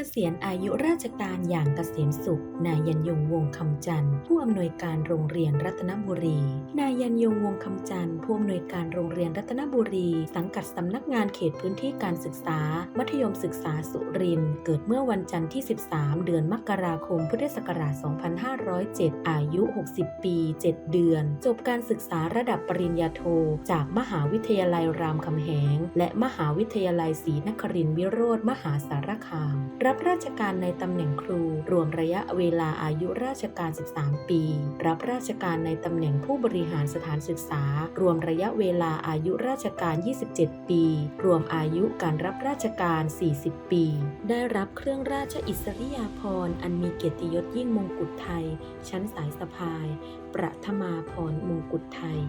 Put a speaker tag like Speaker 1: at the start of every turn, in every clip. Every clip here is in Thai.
Speaker 1: กษียณอายุราชการอย่างเกษมสุข นายยันยงวงคำจันทร์ผู้อำนวยการโรงเรียนรัตนบุรี นายยันยงวงคำจันทร์ผู้อำนวยการโรงเรียนรัตนบุรี สังกัดสำนักงานเขตพื้นที่การศึกษา มัธยมศึกษาสุรินทร์เกิดเมื่อวันจันทร์ที่ 13 เดือนมกราคม พุทธศักราช 2507 อายุ 60 ปี 7 เดือน จบการศึกษาระดับปริญญาโท จากมหาวิทยาลัยรามคำแหง และมหาวิทยาลัยศรีนครินทรวิโรธมหาสารคามรับราชการในตำแหน่งครู รวมระยะเวลาอายุราชการ 13 ปี รับราชการในตำแหน่งผู้บริหารสถานศึกษา รวมระยะเวลาอายุราชการ 27 ปี รวมอายุการรับราชการ 40 ปี ได้รับเครื่องราชอิสริยาภรณ์อันมีเกียรติยศยิ่งมงกุฎไทย ชั้นสายสะพาย ประธมาพรมงกุฎไทย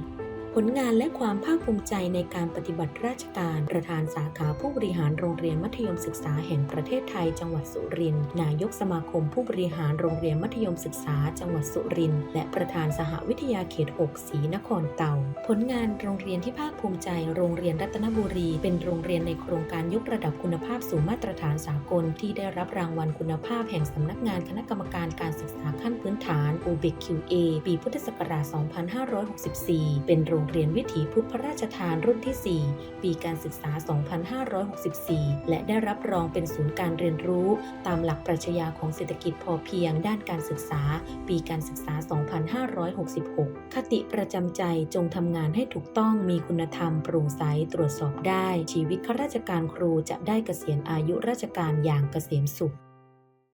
Speaker 1: ผลงานและความภาคภูมิใจในการปฏิบัติราชการ ประธานสาขาผู้บริหารโรงเรียนมัธยมศึกษาแห่งประเทศไทย จังหวัดสุรินทร์นายกสมาคมผู้บริหารโรงเรียนมัธยมศึกษา จังหวัดสุรินทร์และประธานสหวิทยาเขต6ศรีนครเตา ผลงานโรงเรียนที่ภาคภูมิใจ โรงเรียนรัตนบุรี เป็นโรงเรียนในโครงการยกระดับคุณภาพสู่มาตรฐานสากล ที่ได้รับรางวัลคุณภาพแห่งสำนักงานคณะกรรมการการศึกษาขั้นพื้นฐาน UBQA ปีพุทธศักราช 2564 เป็นโรงรงเรียนวิถีพุทธพระราชทานรุ่นที่ 4 ปีการศึกษา 2564 และได้รับรองเป็นศูนย์การเรียนรู้ ตามหลักปรัชญาของเศรษฐกิจพอเพียงด้านการศึกษา ปีการศึกษา 2566 คติประจำใจจงทำงานให้ถูกต้องมีคุณธรรมโปร่งใสตรวจสอบได้ ชีวิตข้าราชการครูจะได้เกษียณอายุราชการอย่างเกษมสุข